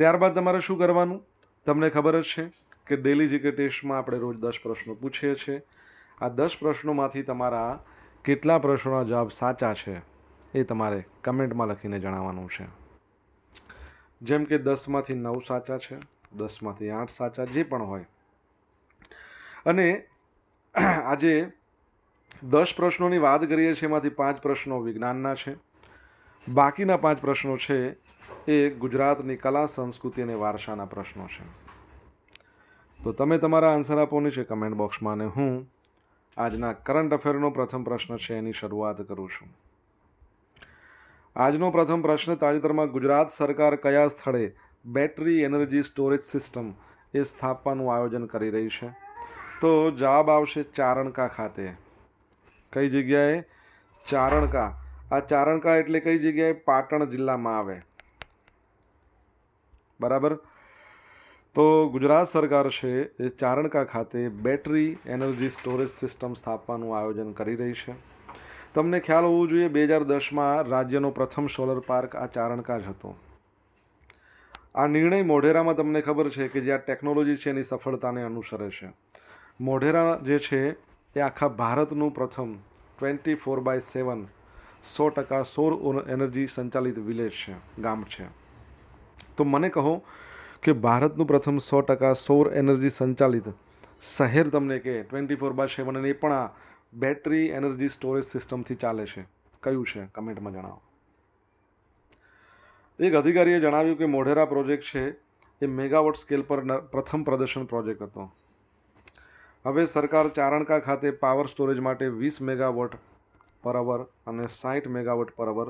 ત્યારબાદ તમારે શું કરવાનું? તમને ખબર જ છે કે ડેલી જીકે ટેસ્ટમાં આપણે રોજ દસ પ્રશ્નો પૂછીએ છીએ. આ દસ પ્રશ્નોમાંથી તમારા કેટલા પ્રશ્નોના જવાબ સાચા છે એ તમારે કમેન્ટમાં લખીને જણાવવાનું છે. જેમ કે દસમાંથી નવ સાચા છે, દસમાંથી આઠ સાચા જે પણ હોય. અને આજે દસ પ્રશ્નોની વાત કરીએ છીએ, એમાંથી પાંચ પ્રશ્નો વિજ્ઞાનના છે. બાકીના પાંચ પ્રશ્નો છે એ ગુજરાતની કલા, સંસ્કૃતિ અને વારસાના પ્રશ્નો છે. તો તમે તમારા આન્સર આપવાની છે કમેન્ટ બોક્સમાં અને હું આજના કરંટ અફેરનો પ્રથમ પ્રશ્ન છે એની શરૂઆત કરું છું. આજનો પ્રથમ પ્રશ્ન તાજેતરમાં ગુજરાત સરકાર કયા સ્થળે બેટરી એનર્જી સ્ટોરેજ સિસ્ટમ એ સ્થાપવાનું આયોજન કરી રહી છે? તો જવાબ આવશે ચારણકા ખાતે. કઈ જગ્યાએ? ચારણકા. આ ચારણકા એટલે કઈ જગ્યાએ પાટણ જિલ્લામાં આવે? બરાબર? તો ગુજરાત સરકાર છે એ ચારણકા ખાતે બેટરી એનર્જી સ્ટોરેજ સિસ્ટમ સ્થાપવાનું આયોજન કરી રહી છે. તમને ખ્યાલ હોવો જોઈએ, બે હજાર દસમાં રાજ્યનો પ્રથમ સોલર પાર્ક આ ચારણકા જ હતો. આ નિર્ણય મોઢેરામાં તમને ખબર છે કે જે આ ટેકનોલોજી છે એની સફળતાને અનુસરે છે. મોઢેરા જે છે એ આખા ભારતનું પ્રથમ ટ્વેન્ટી ફોર બાય સેવન સો ટકા સૌર એનર્જી સંચાલિત વિલેજ છે, ગામ છે. તો મને કહો કે ભારતનું પ્રથમ સો ટકા સૌર એનર્જી સંચાલિત શહેર તમને કે ટ્વેન્ટી ફોર બાય સેવન એ પણ આ બેટરી એનર્જી સ્ટોરેજ સિસ્ટમથી ચાલે છે. કયું છે? કમેન્ટમાં જણાવો. એક અધિકારીએ જણાવ્યું કે મોઢેરા પ્રોજેક્ટ છે, એ મેગાવોટ સ્કેલ પર પ્રથમ પ્રદર્શન પ્રોજેક્ટ હતો. હવે સરકાર ચારણકા ખાતે પાવર સ્ટોરેજ માટે વીસ મેગાવોટ પર અવર અને સાઠ મેગાવોટ પર અવર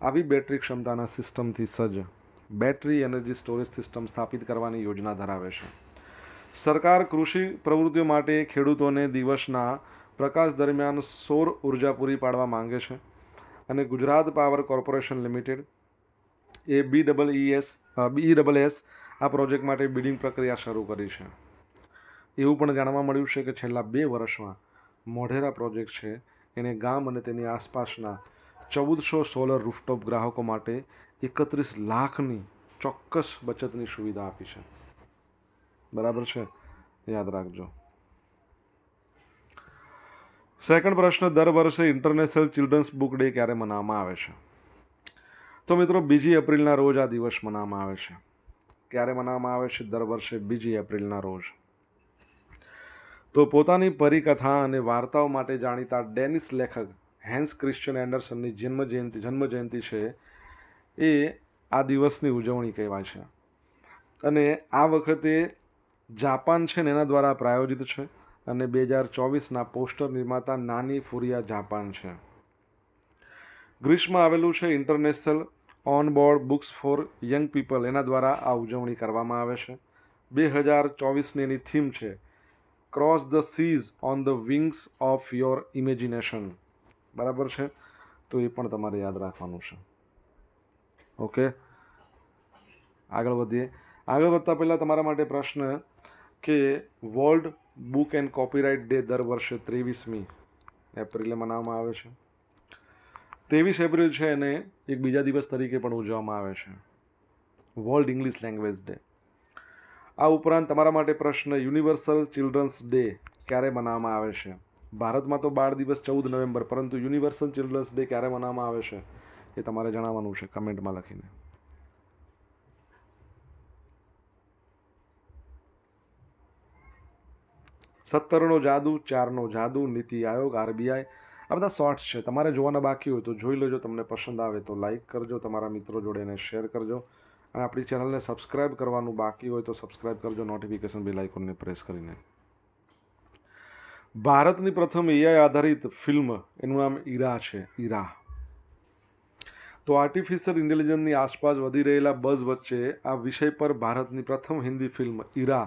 આવી બેટરી ક્ષમતાના સિસ્ટમથી સજ્જ. બેટરી એનર્જી સ્ટોરેજ સિસ્ટમ સ્થાપિત કરવાની યોજના ધરાવે છે. સરકાર કૃષિ પ્રવૃત્તિઓ માટે ખેડૂતોને દિવસના પ્રકાશ દરમિયાન સૌર ઊર્જા પૂરી પાડવા માંગે છે અને Gujarat power corporation limited, A B double S B double S આ પ્રોજેક્ટ માટે બિડિંગ પ્રક્રિયા શરૂ કરી છે. એવું પણ જાણવા મળ્યું છે કે છેલ્લા બે વર્ષમાં મોઢેરા પ્રોજેક્ટ છે એને ગામ અને તેની આસપાસના ચૌદસો સોલર રૂફટોપ ગ્રાહકો માટે એકત્રીસ લાખની ચોક્કસ બચતની સુવિધા આપી છે. બરાબર છે? યાદ રાખજો. સેકન્ડ પ્રશ્ન, દર વર્ષે ઇન્ટરનેશનલ ચિલ્ડ્રન્સ બુક ડે ક્યારે મનાવવામાં આવે છે? તો મિત્રો, બીજી એપ્રિલના રોજ આ દિવસ મનાવવામાં આવે છે. ક્યારે મનાવવામાં આવે છે? દર વર્ષે બીજી એપ્રિલના રોજ. તો પોતાની પરિકથા અને વાર્તાઓ માટે જાણીતા ડેનિસ લેખક હેન્સ ક્રિશ્ચન એન્ડરસનની જન્મજયંતિ જન્મજયંતિ જન્મ જયંતિ છે એ આ દિવસની ઉજવણી કહેવાય છે. અને આ વખતે જાપાન છે ને એના દ્વારા પ્રાયોજિત છે અને બે હજાર ચોવીસના પોસ્ટર નિર્માતા નાની ફુરિયા જાપાન છે. ગ્રીસમાં આવેલું છે international on board books for young people. એના દ્વારા આ ઉજવણી કરવામાં આવે છે. બે હજાર ચોવીસની એની થીમ છે cross the seas on the wings of your imagination બરાબર છે? તો એ પણ તમારે યાદ રાખવાનું છે. ઓકે? આગળ વધીએ. આગળ વધતા પહેલાં તમારા માટે પ્રશ્ન કે world book and copyright day દર વર્ષે ત્રેવીસમી એપ્રિલે મનાવવામાં આવે છે. ત્રેવીસ એપ્રિલ છે એને એક બીજા દિવસ તરીકે પણ ઉજવવામાં આવે છે. વર્લ્ડ ઇંગ્લિશ લેંગ્વેજ ડે આ ઉપરાંત તમારા માટે પ્રશ્ન યુનિવર્સલ ચિલ્ડ્રન્સ ડે ક્યારે મનાવવામાં આવે છે? ભારતમાં તો બાળ દિવસ ચૌદ નવેમ્બર, પરંતુ યુનિવર્સલ ચિલ્ડ્રન્સ ડે ક્યારે મનાવવામાં આવે છે એ તમારે જણાવવાનું છે કમેન્ટમાં લખીને. સત્તરનો જાદુ, ચારનો જાદુ, નીતિ આયોગ, આરબીઆઈ, આ બધા શોર્ટ્સ છે. તમારે જોવાના બાકી હોય તો જોઈ લેજો, તમને પસંદ આવે તો લાઇક કરજો, તમારા મિત્રો જોડે એને શેર કરજો. અને આપણી ચેનલને સબસ્ક્રાઇબ કરવાનું બાકી હોય તો સબસ્ક્રાઇબ કરજો નોટિફિકેશન બેલ આઇકોનને પ્રેસ કરીને. ભારતની પ્રથમ એઆઈ આધારિત ફિલ્મ એનું નામ ઈરા છે, ઈરા. તો આર્ટિફિશિયલ ઇન્ટેલિજન્સની આસપાસ વધી રહેલા બઝ વચ્ચે આ વિષય પર ભારતની પ્રથમ હિન્દી ફિલ્મ ઈરા.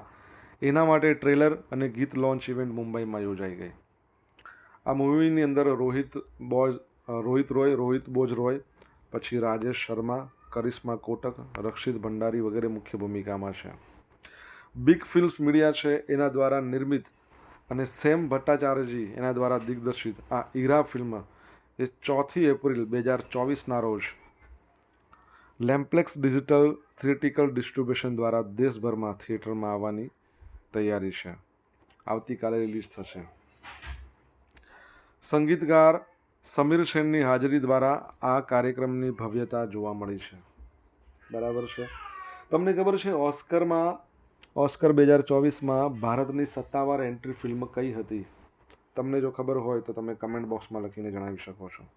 એના માટે ટ્રેલર અને ગીત લોન્ચ ઇવેન્ટ મુંબઈમાં યોજાઈ ગઈ. આ મૂવીની અંદર રોહિત બોજ રોહિત રોય, રોહિત બોજ રોય, પછી રાજેશ શર્મા કરિશ્મા કોટક, રક્ષિત ભંડારી વગેરે મુખ્ય ભૂમિકામાં છે. બિગ ફિલ્મ્સ મીડિયા છે, એના દ્વારા નિર્મિત અને સેમ ભટ્ટાચાર્યજી એના દ્વારા દિગ્દર્શિત આ ઈરા ફિલ્મ એ ચોથી એપ્રિલ બે હજાર ચોવીસના રોજ લેમ્પ્લેક્સ ડિજિટલ થિયેટિકલ ડિસ્ટ્રીબ્યુશન દ્વારા દેશભરમાં થિયેટરમાં આવવાની તૈયારી છે. આવતીકાલે રિલીઝ થશે. સંગીતકાર સમીર સેનની હાજરી દ્વારા આ કાર્યક્રમની ભવ્યતા જોવા મળી છે. બરાબર છે? તમને ખબર છે, ઓસ્કરમાં, ઓસ્કર બે હજાર ચોવીસમાં ભારતની સત્તાવાર એન્ટ્રી ફિલ્મ કઈ હતી? તમને જો ખબર હોય તો તમે કમેન્ટ બોક્સમાં લખીને જણાવી શકો છો.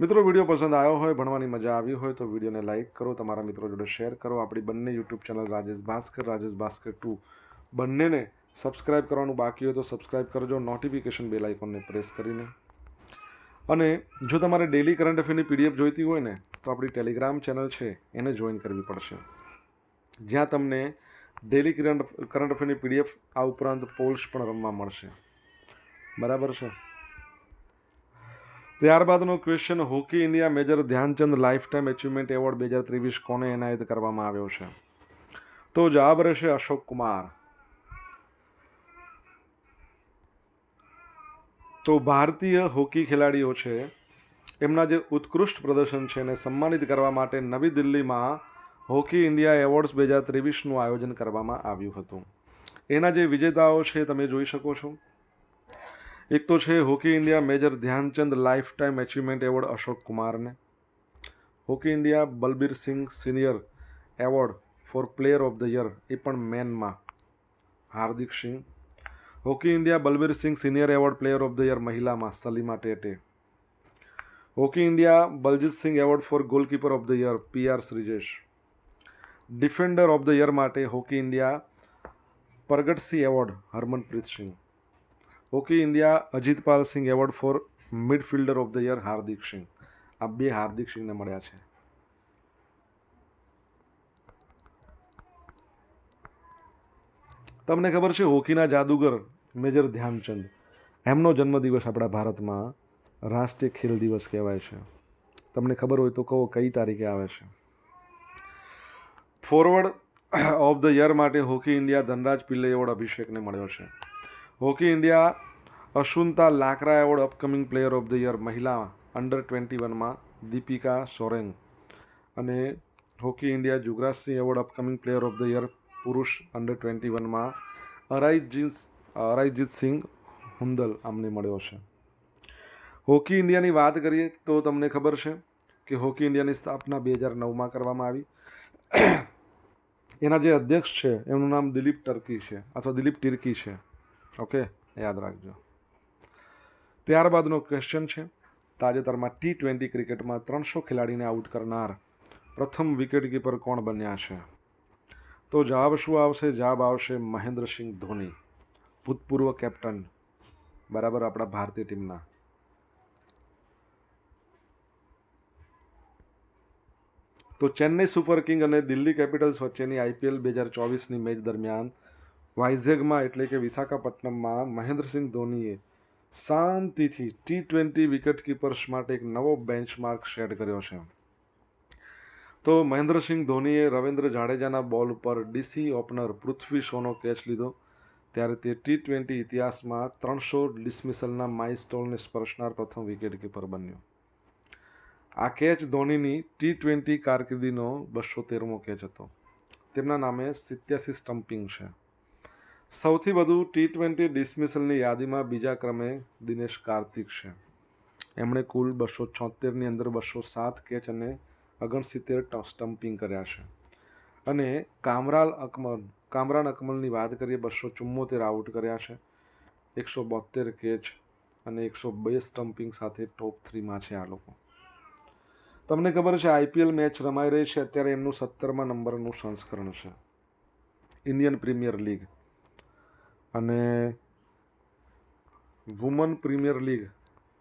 મિત્રો, વીડિયો પસંદ આવ્યો હોય, ભણવાની મજા આવી હોય તો વિડીયોને લાઇક કરો, તમારા મિત્રો જોડે શેર કરો. આપણી બંને YouTube channel Rajesh Bhaskar Rajesh Bhaskar two બંનેને સબસ્ક્રાઇબ કરવાનું બાકી હોય તો સબસ્ક્રાઇબ કરજો નોટિફિકેશન બેલ આઇકોનને પ્રેસ કરીને. અને જો તમારે ડેલી કરંટ અફેરની પીડીએફ જોઈતી હોય ને, તો આપણી ટેલિગ્રામ ચેનલ છે, એને જોઈન કરવી પડશે. જ્યાં તમને ડેલી કરંટ કરંટ અફેરની પીડીએફ આ ઉપરાંત પોલ્સ પણ રમવા મળશે. બરાબર છે? ત્યારબાદનો question hockey India major Dhyan Chand life time achievement award બે હજાર ત્રેવીસ કોને એનાયત કરવામાં આવ્યો છે? તો જવાબ રહેશે અશોક કુમાર. તો ભારતીય હોકી ખેલાડીઓ છે, એમના જે ઉત્કૃષ્ટ પ્રદર્શન છે એને સન્માનિત કરવા માટે નવી દિલ્હીમાં હોકી ઇન્ડિયા એવોર્ડ્સ બે હજાર ત્રેવીસનું આયોજન કરવામાં આવ્યું હતું. એના જે વિજેતાઓ છે તમે જોઈ શકો છો. એક તો છે hockey India major Dhyan Chand life time achievement award Ashok કુમારને. Hockey India Balbir Singh senior award for player of the year એ પણ મેનમાં. Hardik Singh hockey India Balbir Singh senior award player of the year મહિલામાં Salima Tete. Hockey India Baljit Singh award for goalkeeper of the year P R Sreejesh. Defender of the year માટે hockey India Pargat Singh award Harmanpreet Singh. Hockey India Ajitpal Singh award for midfielder of the year Hardik Singh. આ બે હાર્દિક સિંહને મળ્યા છે. તમને ખબર છે, હોકીના જાદુગર major Dhyan Chand. એમનો જન્મદિવસ આપણા ભારતમાં રાષ્ટ્રીય ખેલ દિવસ કહેવાય છે. તમને ખબર હોય તો કહો, કઈ તારીખે આવે છે? ફોરવર્ડ ઓફ ધ યર માટે hockey India Dhanraj Pillay award અભિષેકને મળ્યો છે. Hockey India Asunta Lakra award upcoming player of the year મહિલા અંડર ટ્વેન્ટી વનમાં દીપિકા સોરેંગ અને hockey India Jugraj Singh award upcoming player of the year પુરુષ under twenty વનમાં અરાઈજીત અરાઈજીત સિંહ હુંદલ આમને મળ્યો છે. હોકી ઇન્ડિયાની વાત કરીએ તો તમને ખબર છે કે હોકી ઇન્ડિયાની સ્થાપના બે હજાર નવમાં કરવામાં આવી. એના જે અધ્યક્ષ છે, એમનું નામ દિલીપ ટર્કી છે, અથવા દિલીપ ટિર્કી છે. ઓકે, યાદ રાખજો. ત્યારબાદનો ક્વેશ્ચન છે, તાજેતરમાં ટી ટ્વેન્ટી ક્રિકેટમાં ત્રણસો ખેલાડીને આઉટ કરનાર પ્રથમ વિકેટ કીપર કોણ બન્યા છે? તો જવાબ શું આવશે? જવાબ આવશે મહેન્દ્રસિંહ ધોની, ભૂતપૂર્વ કેપ્ટન, બરાબર આપણા ભારતીય ટીમના. તો ચેન્નઈ સુપર કિંગ અને દિલ્હી કેપિટલ્સ વચ્ચેની આઈપીએલ બે હજાર ચોવીસની મેચ દરમિયાન વાઇઝેગમાં એટલે કે વિશાખાપટ્ટનમમાં મહેન્દ્રસિંહ ધોનીએ શાંતિથી ટી ટ્વેન્ટી વિકેટ કીપર્સ માટે એક નવો બેન્ચમાર્ક સેટ કર્યો છે. તો મહેન્દ્રસિંહ ધોનીએ રવિન્દ્ર જાડેજાના બોલ ઉપર ડીસી ઓપનર પૃથ્વી શોનો કેચ લીધો. ત્યારે તે ટી ટ્વેન્ટી ઇતિહાસમાં ત્રણસો ડિસમિસલના માઇલસ્ટોનને સ્પર્શનાર પ્રથમ વિકેટકીપર બન્યો. આ કેચ ધોનીની ટી ટ્વેન્ટી કારકિર્દીનો બસો તેરમો કેચ હતો. તેમના નામે સિત્યાસી સ્ટમ્પિંગ છે. સૌથી વધુ ટી ટ્વેન્ટી ડિસમિસલની યાદીમાં બીજા ક્રમે દિનેશ કાર્તિક છે. એમણે કુલ બસો છોતેરની અંદર બસો સાત કેચ અને ઓગણસિત્તેર સ્ટમ્પિંગ કર્યા છે. અને કામરાલ અકમલ કામરાન અકમલની વાત કરીએ, બસો ચુમ્મોતેર આઉટ કર્યા છે. એકસો બોતેર કેચ અને એકસો બે સ્ટમ્પિંગ સાથે ટોપ થ્રીમાં છે આ લોકો. તમને ખબર છે, આઈપીએલ મેચ રમાઈ રહી છે. અત્યારે એમનું સત્તરમાં નંબરનું સંસ્કરણ છે. Indian premier league. અને વુમન પ્રીમિયર લીગ,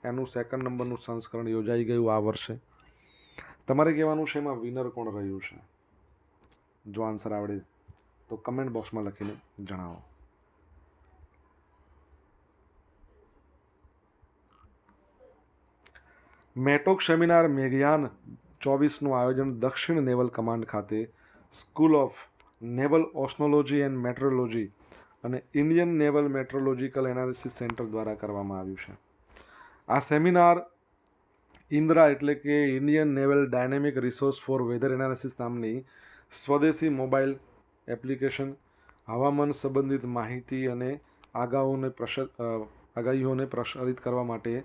એનું સેકન્ડ નંબરનું સંસ્કરણ યોજાઈ ગયું આ વર્ષે. તમારે કહેવાનું છે એમાં વિનર કોણ રહ્યું છે? જો આન્સર આવડે તો કમેન્ટ બોક્સમાં લખીને જણાવો. મેટોક સેમિનાર મેઘયાન ચોવીસનું આયોજન દક્ષિણ નેવલ કમાન્ડ ખાતે school of naval oceanology and meteorology અને Indian naval meteorological analysis centre દ્વારા કરવામાં આવ્યું છે. આ સેમિનાર ઇન્દ્રા એટલે કે Indian naval dynamic resource for weather analysis નામની સ્વદેશી મોબાઈલ એપ્લિકેશન, હવામાન સંબંધિત માહિતી અને આગાઓને પ્રસ આગાહીઓને પ્રસારિત કરવા માટે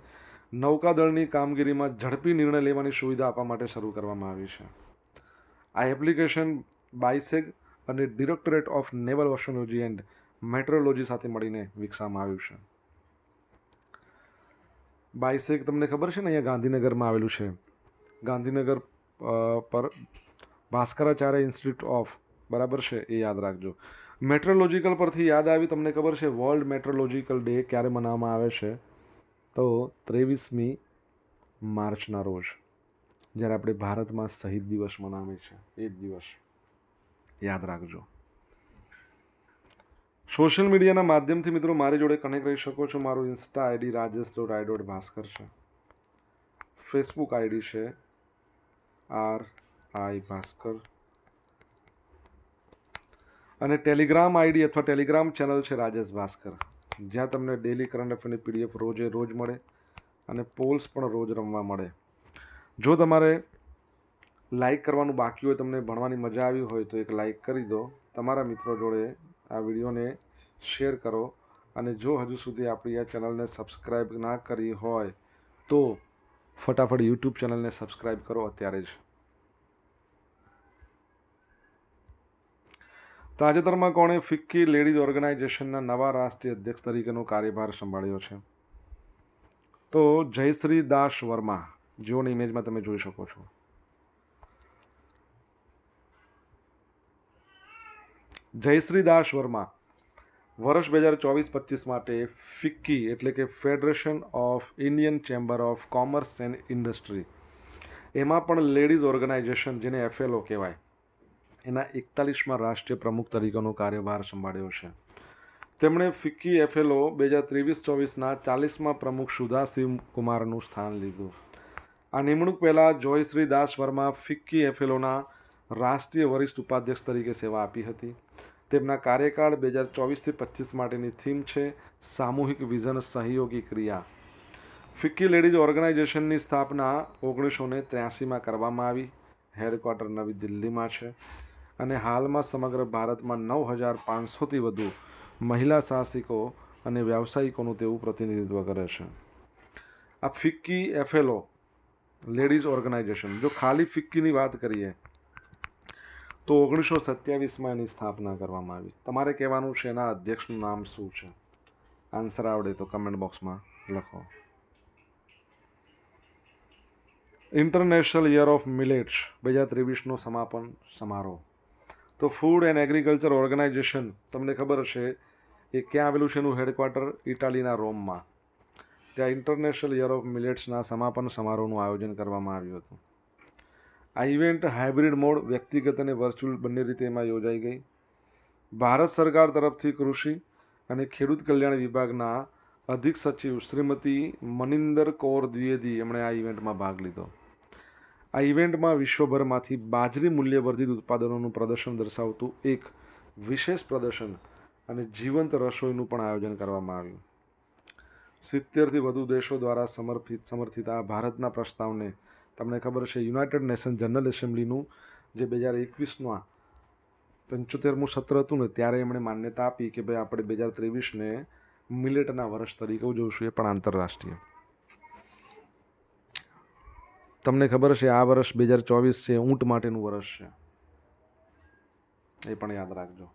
નૌકાદળની કામગીરીમાં ઝડપી નિર્ણય લેવાની સુવિધા આપવા માટે શરૂ કરવામાં આવી છે. આ એપ્લિકેશન બાયસેગ અને directorate of naval oceanology and meteorology સાથે મળીને વિકસાવવામાં આવ્યું છે. બાયસેગ તમને ખબર છે ને અહીંયા ગાંધીનગરમાં આવેલું છે. ગાંધીનગર પર ભાસ્કરાચાર્ય ઇન્સ્ટિટ્યૂટ ઓફ, બરાબર છે, એ યાદ રાખજો. મેટ્રોલોજીકલ પરથી યાદ આવી તમને ખબર છે, વર્લ્ડ મેટ્રોલોજીકલ ડે ક્યારે મનાવવામાં આવે છે? તો ત્રેવીસમી માર્ચના રોજ, જ્યારે આપણે ભારતમાં શહીદ દિવસ મનાવીએ છીએ. એ જ દિવસ. યાદ રાખજો. સોશિયલ મીડિયાના માધ્યમથી મિત્રો મારી જોડે કનેક્ટ રહી શકો છો. મારું insta ID Rajesh dot I dot Bhaskar છે. ફેસબુક આઈડી છે. R I Bhaskar. અને ટેલિગ્રામ આઈડી અથવા ટેલિગ્રામ ચેનલ છે રાજેશ ભાસ્કર. જ્યાં તમને ડેલી કરંટ અફેરની પીડીએફ રોજે રોજ મળે અને પોલ્સ પણ રોજ રમવા મળે. જો તમારે લાઈક કરવાનું બાકી હોય, તમને ભણવાની મજા આવી હોય તો એક લાઈક કરી દો. તમારા મિત્રો જોડે આ વિડીયોને શેર કરો અને જો હજુ સુધી આપણી આ ચેનલને સબસ્ક્રાઈબ ના કરી હોય તો ફટાફટ યુટ્યુબ ચેનલને સબસ્ક્રાઈબ કરો અત્યારે જ. તાજેતરમાં કોણે ફિક્કી લેડીઝ ઓર્ગેનાઇઝેશનના નવા રાષ્ટ્રીય અધ્યક્ષ તરીકેનો કાર્યભાર સંભાળ્યો છે. તો જયશ્રી દાસ વર્મા, જેઓની ઇમેજમાં તમે જોઈ શકો છો. જયશ્રી દાસ વર્મા, વર્ષ બે હજાર ચોવીસ પચીસ માટે ફિક્કી એટલે કે federation of Indian chamber of commerce and industry એમાં પણ લેડીઝ ઓર્ગેનાઇઝેશન જેને એફએલઓ કહેવાય, એના એકતાલીસમાં રાષ્ટ્રીય પ્રમુખ તરીકેનો કાર્યભાર સંભાળ્યો છે. તેમણે ફિક્કી એફએલઓ બે હજાર ત્રેવીસ ચોવીસના ચાલીસમાં પ્રમુખ સુધા કુમારનું સ્થાન લીધું. આ નિમણૂક પહેલાં જોયશ્રી દાસ વર્મા ફિક્કી એફએલઓના રાષ્ટ્રીય વરિષ્ઠ ઉપાધ્યક્ષ તરીકે સેવા આપી હતી. તેમના કાર્યકાળ બે હજાર ચોવીસથી પચીસ માટેની થીમ છે સામૂહિક વિઝન સહયોગી ક્રિયા. ફિક્કી લેડીઝ ઓર્ગેનાઇઝેશનની સ્થાપના ઓગણીસો ને ત્ર્યાસીમાં કરવામાં આવી. હેડક્વાર્ટર નવી દિલ્હીમાં છે અને હાલમાં સમગ્ર ભારતમાં નવ હજાર પાંચસોથી વધુ મહિલા સાહસિકો અને વ્યાવસાયિકોનું તેવું પ્રતિનિધિત્વ કરે છે. આ ફિક્કી એફએલઓ લેડીઝ ઓર્ગેનાઇઝેશન. જો ખાલી ફિક્કીની વાત કરીએ તો ઓગણીસો સત્યાવીસમાં એની સ્થાપના કરવામાં આવી. તમારે કહેવાનું છે એના અધ્યક્ષનું નામ શું છે? આન્સર આવડે તો કમેન્ટ બોક્સમાં લખો. ઇન્ટરનેશનલ યર ઓફ મિલેટ્સ બે હજાર ત્રેવીસનો સમાપન સમારોહ. તો ફૂડ એન્ડ એગ્રીકલ્ચર ઓર્ગેનાઇઝેશન તમને ખબર હશે એ ક્યાં આવેલું છે એનું હેડક્વાર્ટર ઇટાલીના રોમમાં. ત્યાં ઇન્ટરનેશનલ યર ઓફ મિલેટ્સના સમાપન સમારોહનું આયોજન કરવામાં આવ્યું હતું. આ ઇવેન્ટ હાઇબ્રિડ મોડ વ્યક્તિગત અને વર્ચ્યુઅલ બંને રીતે એમાં યોજાઈ ગઈ. ભારત સરકાર તરફથી કૃષિ અને ખેડૂત કલ્યાણ વિભાગના અધિક સચિવ શ્રીમતી મનિંદર કૌર દ્વિવેદી એમણે આ ઇવેન્ટમાં ભાગ લીધો. આ ઇવેન્ટમાં વિશ્વભરમાંથી બાજરી મૂલ્યવર્ધિત ઉત્પાદનોનું પ્રદર્શન દર્શાવતું એક વિશેષ પ્રદર્શન અને જીવંત રસોઈનું પણ આયોજન કરવામાં આવ્યું. સિત્તેરથી વધુ દેશો દ્વારા સમર્પિત સમર્થિત આ ભારતના પ્રસ્તાવને તમને ખબર છે યુનાઇટેડ નેશન જનરલ એસેમ્બલીનું જે બે હજાર એકવીસમાં પંચોતેરમું સત્ર હતું ને, ત્યારે એમણે માન્યતા આપી કે ભાઈ આપણે બે હજાર ત્રેવીસને મિલેટના વર્ષ તરીકે ઉજવશું, એ પણ આંતરરાષ્ટ્રીય. તમને ખબર છે આ વર્ષ બે હજાર ચોવીસ છે, ઊંટ માટેનું વર્ષ છે. એ પણ યાદ રાખજો.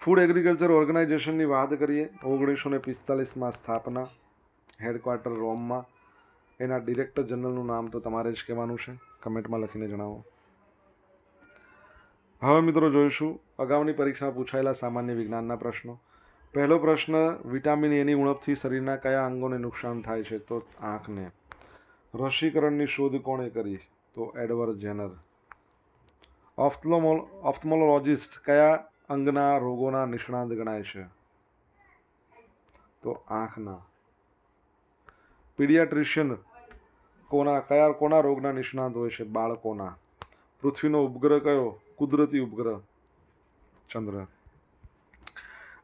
ફૂડ એગ્રીકલ્ચર ઓર્ગેનાઇઝેશનની વાત કરીએ ઓગણીસો ને પિસ્તાલીસમાં સ્થાપના હેડક્વાર્ટર રોમમાં એના ડિરેક્ટર જનરલનું નામ તો તમારે જ કહેવાનું છે. કમેન્ટમાં લખીને જણાવો. હવે મિત્રો જોઈશું, અગાઉની પરીક્ષામાં પૂછાયેલા સામાન્ય વિજ્ઞાનના પ્રશ્નો. પહેલો પ્રશ્ન, વિટામિન એની ઉણપથી શરીરના કયા અંગોને નુકસાન થાય છે? તો આંખને. રસીકરણની શોધ કોણે કરી? તો એડવર્ડ જેનર. ઓફ્થલોમોલ ઓફ્થમોલોજિસ્ટ કયા અંગના રોગોના નિષ્ણાંત ગણાય છે? તો આંખના. પીડિયાટ્રિશિયન કોના, કયા કોના રોગના નિષ્ણાત હોય છે બાળકોના? પૃથ્વીનો ઉપગ્રહ કયો? કુદરતી ઉપગ્રહ. ચંદ્ર.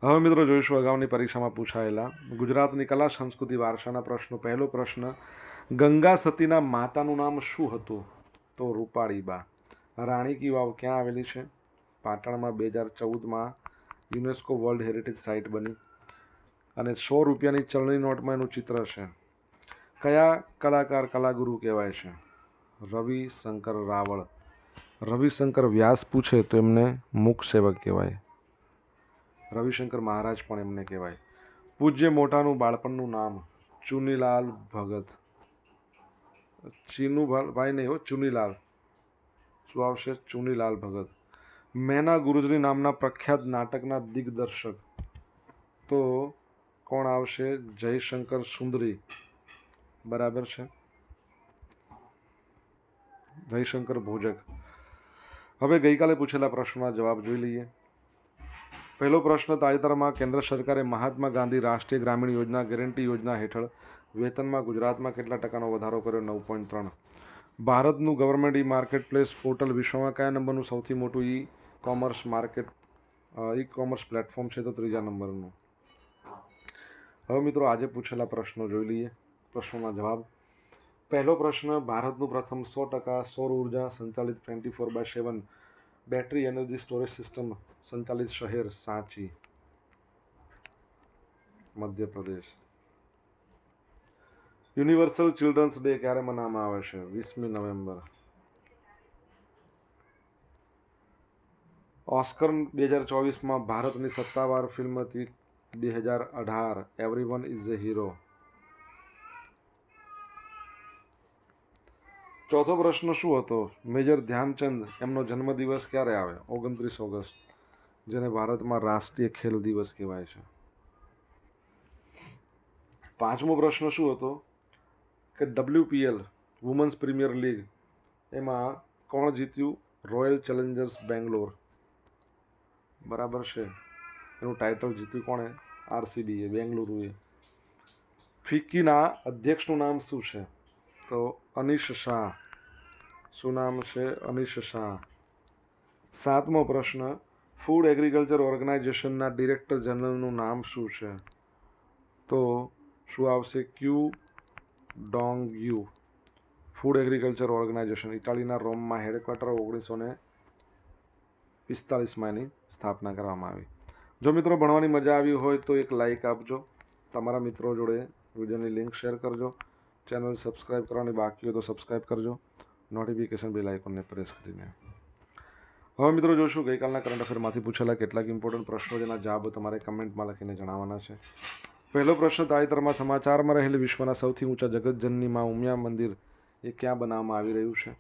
હવે મિત્રો જોઈશું અગાઉની પરીક્ષામાં પૂછાયેલા ગુજરાતની કલા, સંસ્કૃતિ, વારસાના પ્રશ્નો. પહેલો પ્રશ્ન, ગંગા સતીના માતાનું નામ શું હતું? તો રૂપાળીબા રાણી કી વાવ ક્યાં આવેલી છે? પાટણમાં બે હજાર ચૌદમાં યુનેસ્કો વર્લ્ડ હેરિટેજ સાઇટ બની. અને સો રૂપિયાની ચલણી નોટમાં એનું ચિત્ર છે. કયા કલાકાર કલાગુરુ કહેવાય છે? રવિશંકર રાવળ. રવિશંકર વ્યાસ પૂછે તો એમને મુખ સેવક કહેવાય. રવિશંકર મહારાજ પણ એમને કહેવાય. પૂજ્ય મોટાનું બાળપણનું નામ ચુનીલાલ ભગત. ચીનુ ભાઈ નહીં હો, ચુનીલાલ. શું આવશે? ચુનીલાલ ભગત. મેના ગુરુજની નામના પ્રખ્યાત નાટકના દિગ્દર્શક. તો કોણ આવશે? જયશંકર સુંદરી. બરાબર છે. જયશંકર ભોજક. હવે ગઈકાલે પૂછેલા પ્રશ્નના જવાબ જોઈ લઈએ. પહેલો પ્રશ્ન, તાજેતરમાં કેન્દ્ર સરકારે મહાત્મા ગાંધી રાષ્ટ્રીય ગ્રામીણ યોજના ગેરંટી યોજના હેઠળ વેતનમાં ગુજરાતમાં કેટલા ટકાનો વધારો કર્યો? નવ પોઈન્ટ ત્રણ. ભારતનું government e market place portal વિશ્વમાં કયા નંબરનું સૌથી મોટું e commerce market e commerce platform છે તો ત્રીજા નંબરનું? હવે મિત્રો આજે પૂછેલા પ્રશ્નો જોઈ લઈએ. પ્રશ્નોના જવાબ. પહેલો પ્રશ્ન, ભારતનું પ્રથમ સો ટકા સૌર ઊર્જા સંચાલિત twenty four by seven battery energy storage system સંચાલિત શહેર Sanchi. Madhya Pradesh. Universal children's day ક્યારે મનાવવામાં આવે છે? વીસમી નવેમ્બર. ઓસ્કર બે હજાર ચોવીસમાં ભારતની સત્તાવાર ફિલ્મ હતી બે હજાર અઢાર every one is a hero. ચોથો પ્રશ્ન શું હતો? મેજર ધ્યાનચંદ એમનો જન્મદિવસ ક્યારે આવે ઓગણત્રીસ ઓગસ્ટ, જેને ભારતમાં રાષ્ટ્રીય ખેલ દિવસ કહેવાય છે. પાંચમો પ્રશ્ન શું હતો? કે ડબલ્યુપીએલ, વુમન્સ પ્રીમિયર લીગ, એમાં કોણ જીત્યું? Royal challengers Bangalore. બરાબર છે. એનું ટાઇટલ જીત્યું કોણે? આરસીબીએ, બેંગલુરુએ. ફિક્કીના અધ્યક્ષનું નામ શું છે? તો અનિશ શાહ શું નામ છે? અનિશ શાહ સાતમો પ્રશ્ન. ફૂડ એગ્રીકલ્ચર ઓર્ગેનાઇઝેશનના ડિરેક્ટર જનરલનું નામ શું છે? તો શું આવશે? Qu Dongyu food agriculture organisation ઇટાલીના રોમમાં હેડક્વાર્ટર ઓગણીસો ને પિસ્તાલીસમાં એની સ્થાપના કરવામાં આવી. જો મિત્રો ભણવાની મજા આવી હોય તો એક લાઇક આપજો. તમારા મિત્રો જોડે વિડીયોની લિંક શેર કરજો. ચેનલ સબસ્ક્રાઈબ કરવાની બાકી હોય તો સબસ્ક્રાઈબ કરજો નોટિફિકેશન બેલ આઇકોનને પ્રેસ કરીને હવે મિત્રો જોશું ગઈકાલના કરંટ અફેરમાંથી પૂછેલા કેટલાક ઇમ્પોર્ટન્ટ પ્રશ્નો જેના જવાબ તમારે કમેન્ટમાં લખીને જણાવવાના છે। પહેલો પ્રશ્ન, તાજેતરમાં સમાચારમાં રહેલી વિશ્વના સૌથી ઊંચા જગતજનની માં ઉમિયા મંદિર એ ક્યાં બનાવવામાં આવી રહ્યું છે?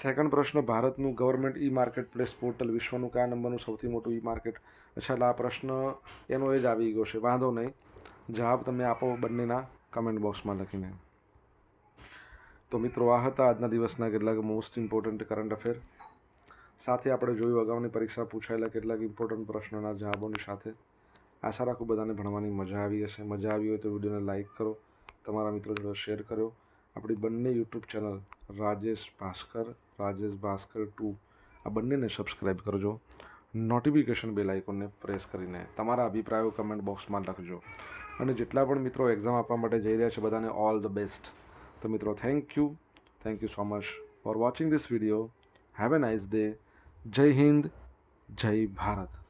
સેકન્ડ પ્રશ્ન, ભારતનું government e market place portal વિશ્વનું કયા નંબરનું સૌથી મોટું ઈ માર્કેટ અચ્છા આ પ્રશ્ન એનો એ જ આવી ગયો છે, વાંધો નહીં, જવાબ તમે આપો બંનેના કમેન્ટ બોક્સમાં લખીને। તો મિત્રો, આ હતા આજના દિવસના કેટલાક મોસ્ટ ઇમ્પોર્ટન્ટ કરંટ અફેર સાથે આપણે જોયું, અગાઉની પરીક્ષા પૂછાયેલા કેટલાક ઇમ્પોર્ટન્ટ પ્રશ્નોના જવાબોની સાથે. આશા રાખું બધાને ભણવાની મજા આવી હશે. મજા આવી હોય તો વિડીયોને લાઇક કરો. તમારા મિત્રો જોડે શેર કર્યો. આપણી બંને YouTube channel Rajesh Bhaskar Rajesh Bhaskar two, આ બંનેને સબસ્ક્રાઈબ કરજો. નોટિફિકેશન બેલ આઇકોનને પ્રેસ કરીને તમારા અભિપ્રાયો કમેન્ટ બોક્સમાં લખજો. અને જેટલા પણ મિત્રો એક્ઝામ આપવા માટે જઈ રહ્યા છે, બધાને ઓલ ધ બેસ્ટ તો મિત્રો thank you thank you so much for watching this video have a nice day Jai Hind Jai Bharat